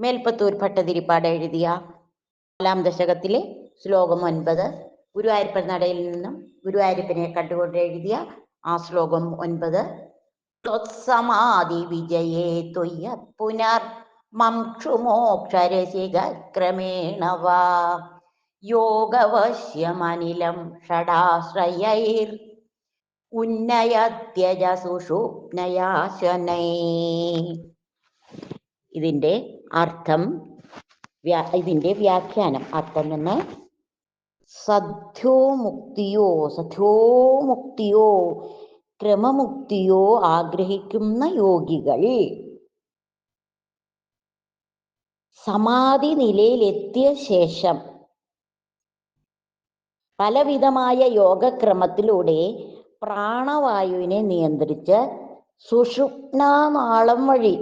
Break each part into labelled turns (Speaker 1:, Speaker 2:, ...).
Speaker 1: മേൽപ്പത്തൂർ ഭട്ടതിരിപ്പാട് എഴുതിയ നാലാം ദശകത്തിലെ ശ്ലോകം ഒൻപത്. ഗുരുവായൂരപ്പൻ നടയിൽ നിന്നും ഗുരുവായൂരപ്പനെ കണ്ടുകൊണ്ട് എഴുതിയ ആ ശ്ലോകം ഒൻപത്. ത്വത്സമാധി വിജയേ ത്വയ്യ പുനർ മംക്ഷുമോക്ഷരസിക ക്രമേണ വാ. യോഗവശ്യമനിലം ഷടാശ്രയൈർ ഉന്നയത്യജ സുഷുപ്നയാശനൈ. ഇതിന്റെ അർത്ഥം ഇതിന്റെ വ്യാഖ്യാനം. അർത്ഥം തന്നെ സദ്യോ മുക്തിയോ സദ്യോ മുക്തിയോ ക്രമമുക്തിയോ ആഗ്രഹിക്കുന്ന യോഗികൾ സമാധി നിലയിലെത്തിയ ശേഷം പലവിധമായ യോഗക്രമത്തിലൂടെ പ്രാണവായുവിനെ നിയന്ത്രിച്ച് സുഷുപ്നാനാളം വഴി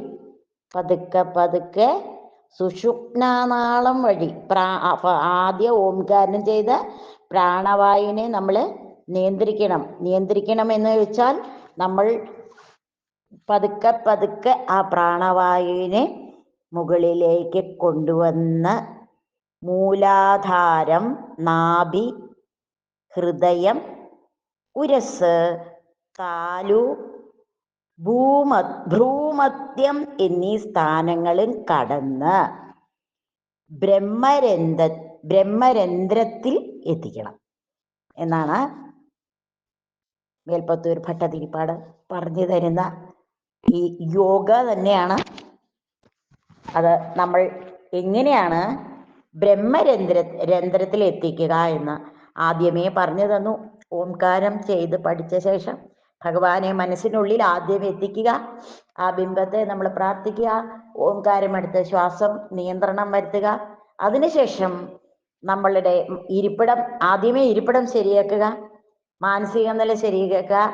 Speaker 1: പതുക്കെ പതുക്കെ സുഷുപ്നാനാളം വഴി പ്രാ ആദ്യ ഓംകാരം ചെയ്ത പ്രാണവായുവിനെ നമ്മൾ നിയന്ത്രിക്കണം. നിയന്ത്രിക്കണം എന്ന് വെച്ചാൽ നമ്മൾ പതുക്കെ പതുക്കെ ആ പ്രാണവായുവിനെ മുകളിലേക്ക് കൊണ്ടുവന്ന് മൂലാധാരം നാഭി ഹൃദയം ഉരസ് താലു ഭൂമ ഭ്രൂമത്യം എന്നീ സ്ഥാനങ്ങളിൽ കടന്ന് ബ്രഹ്മരന്ധ ബ്രഹ്മരന്ധ്രത്തിൽ എത്തിക്കണം. എന്നാണ് മേൽപ്പത്തൂർ ഭട്ടതിരിപ്പാട് പറഞ്ഞു തരുന്ന ഈ യോഗ തന്നെയാണ്. അത് നമ്മൾ എങ്ങനെയാണ് ബ്രഹ്മരന്ധ്ര രന്ധ്രത്തിൽ എത്തിക്കുക എന്ന് ആദ്യമേ പറഞ്ഞു തന്നു. ഓംകാരം ചെയ്ത് പഠിച്ച ശേഷം ഭഗവാനെ മനസ്സിനുള്ളിൽ ആദ്യം എത്തിക്കുക. ആ ബിംബത്തെ നമ്മൾ പ്രാർത്ഥിക്കുക. ഓംകാരം എടുത്ത് ശ്വാസം നിയന്ത്രണം വരുത്തുക. അതിനുശേഷം നമ്മളുടെ ഇരിപ്പിടം ആദ്യമേ ഇരിപ്പിടം ശരിയാക്കുക. മാനസിക നില ശരിയാക്കുക.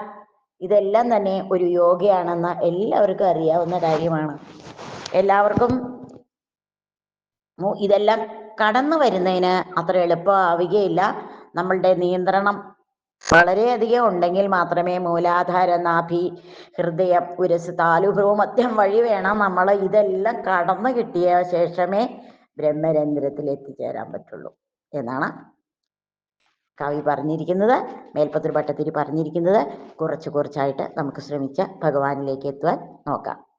Speaker 1: ഇതെല്ലാം തന്നെ ഒരു യോഗയാണെന്ന് എല്ലാവർക്കും അറിയാവുന്ന കാര്യമാണ്. എല്ലാവർക്കും ഇതെല്ലാം കടന്നു വരുന്നതിന് അത്ര എളുപ്പമാവുകയില്ല. നമ്മളുടെ നിയന്ത്രണം വളരെയധികം ഉണ്ടെങ്കിൽ മാത്രമേ മൂലാധാര നാഭി ഹൃദയം ഉരസ് താലുഭ്രൂമധ്യം വഴി വേണം നമ്മൾ ഇതെല്ലാം കടന്നു കിട്ടിയ ശേഷമേ ബ്രഹ്മരന്ധ്രത്തിൽ എത്തിച്ചേരാൻ പറ്റുള്ളൂ എന്നാണ് കവി പറഞ്ഞിരിക്കുന്നത്. മേൽപ്പത്തൂർ ഭട്ടത്തിരി പറഞ്ഞിരിക്കുന്നത്. കുറച്ച് കുറച്ചായിട്ട് നമുക്ക് ശ്രമിച്ച് ഭഗവാനിലേക്ക് എത്തുവാൻ നോക്കാം.